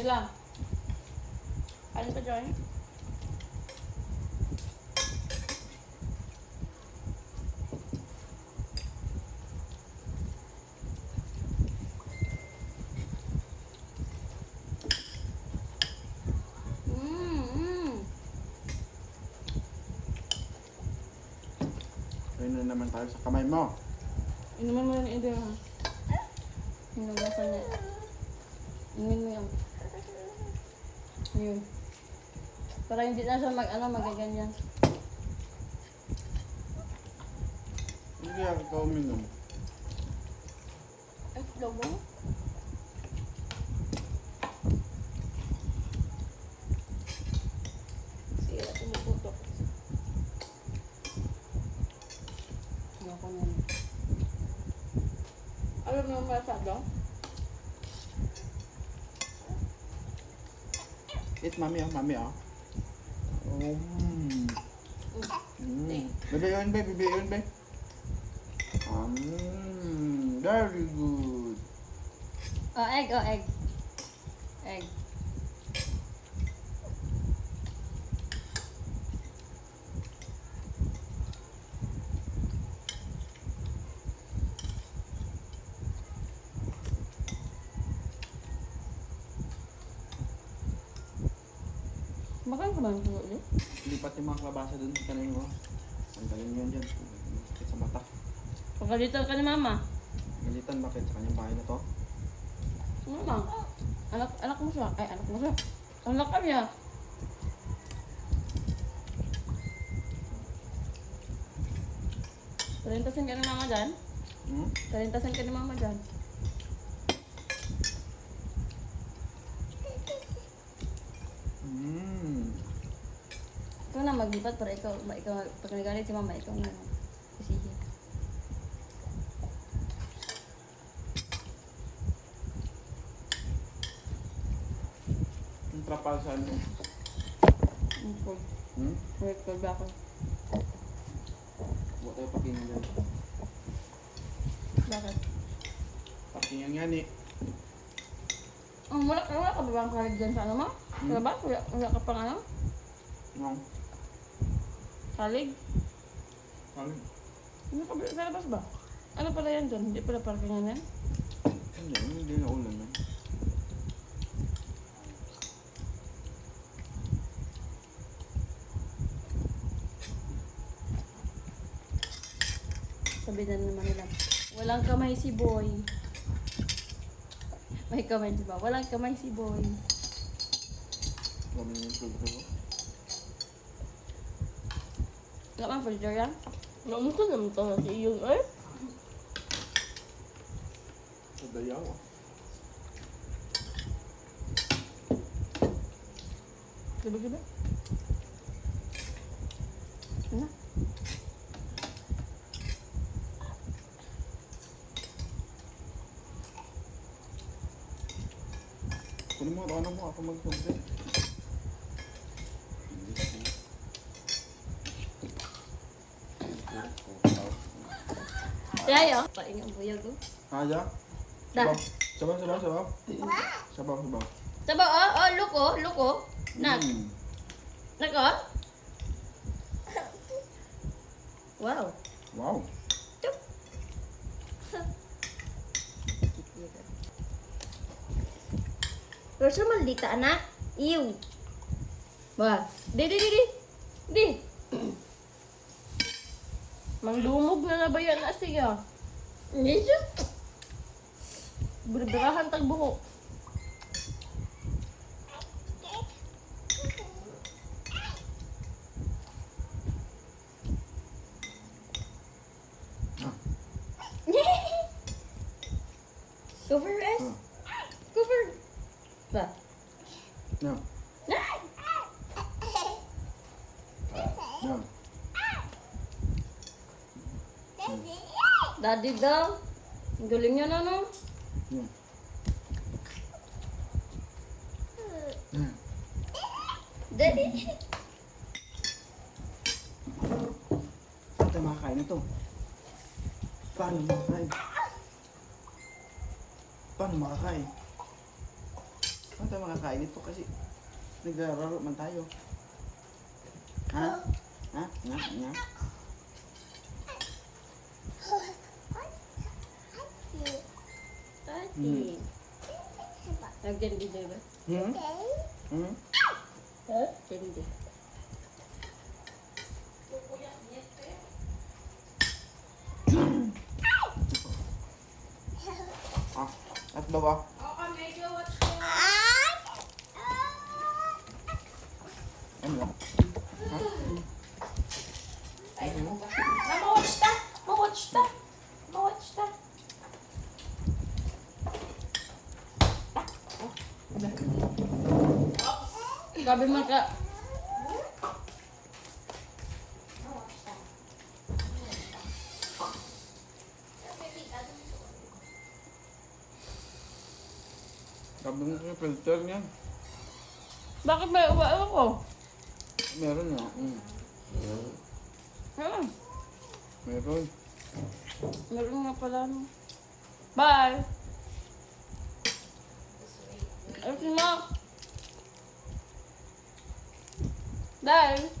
Lang. Ano pa, Joy? Ayun na naman tayo sa kamay mo. Inuman mo yung ide ha. Lasa niya. Inumin mo yung. Yun. Para hindi na siya mag, ano, magaganyan. Hindi ako ikaw uminom. Ay, lobo? Sira, tumuputok. Ayoko na yun. Alam mo yung Eat mami oh, mami oh. Mm. Mm. Bebe yun, be, bebe yun, be. Um, very good. Oh, egg, oh, egg. Egg. Makain ka ba ng sulo ulit? Lipat yung mga kalabasa dun sa kanin ko. Ang galing yun dyan. Sakit sa mata. Pagkalitan ka ni mama. Galitan bakit sa kanyang bahay na to? Lang? Anak, anak mo siya. Ay, anak mo siya. Anak ka niya. Talintasin ka ni mama dyan. Hmm? Talintasin ka ni mama dyan. Mm. Maglipat para ikaw, ikaw pag nagalit si mama, ikaw na. Sige. Yung trapal sa ano? Okay. Hmm? Wait, call back ako. Huwag tayo pakinggan. Bakit? Pakinggan yan eh. Wala, ka- wala ka ba bang dyan sa ano mo? Hmm? Wala ba? Wala, wala ka pang ano? No. Ano? Ano ka ba? Sa labas ba? Ano pala yan dyan? Hindi pala parkingan yan? Hindi, hindi na ulan man. Sabi na naman nila, walang kamay si boy. May kamay di ba? Walang kamay si boy. Kami yung tulog. Wala for sure yan? Naman ko naman ito si yung eh. Sa dayaw ah. Diba diba? Ano? Kunin mo, ano mo, ako mag-tubig. Kaya yun? Paing ang buyag ko. Aja? Da. Sabaw, sabaw, sabaw. Sabaw, sabaw. Saba, oh, oh, look oh, look oh. Nak, Mm. nak oh. Wow. Wow. Chup. Pero sa maldita anak. Iw. Ba? Di, di, di, di. Di. Mangdumog na na ba yan asig ah? Hindi siya. Berberahan tag buhok. Cover S. Ah. Cover. Ba? No. No. Daddy daw. Ang Galing niya na no. No. No. Daddy. Ito makakain na to. Paano makakain? Paano makakain? Ano tayo makakain ito kasi naglaro man tayo. Ha? Ha? Nga? Nga? Ati. Lagyan din ba? Hmm? Hmm? Hindi. Ah, at bawa. Gabi man ka. Sabi mo yung filter niya. Bakit may uwa ako? Meron nga. Mm. Hmm. Meron. Meron nga pala. no. Bye! Ayos mo! those.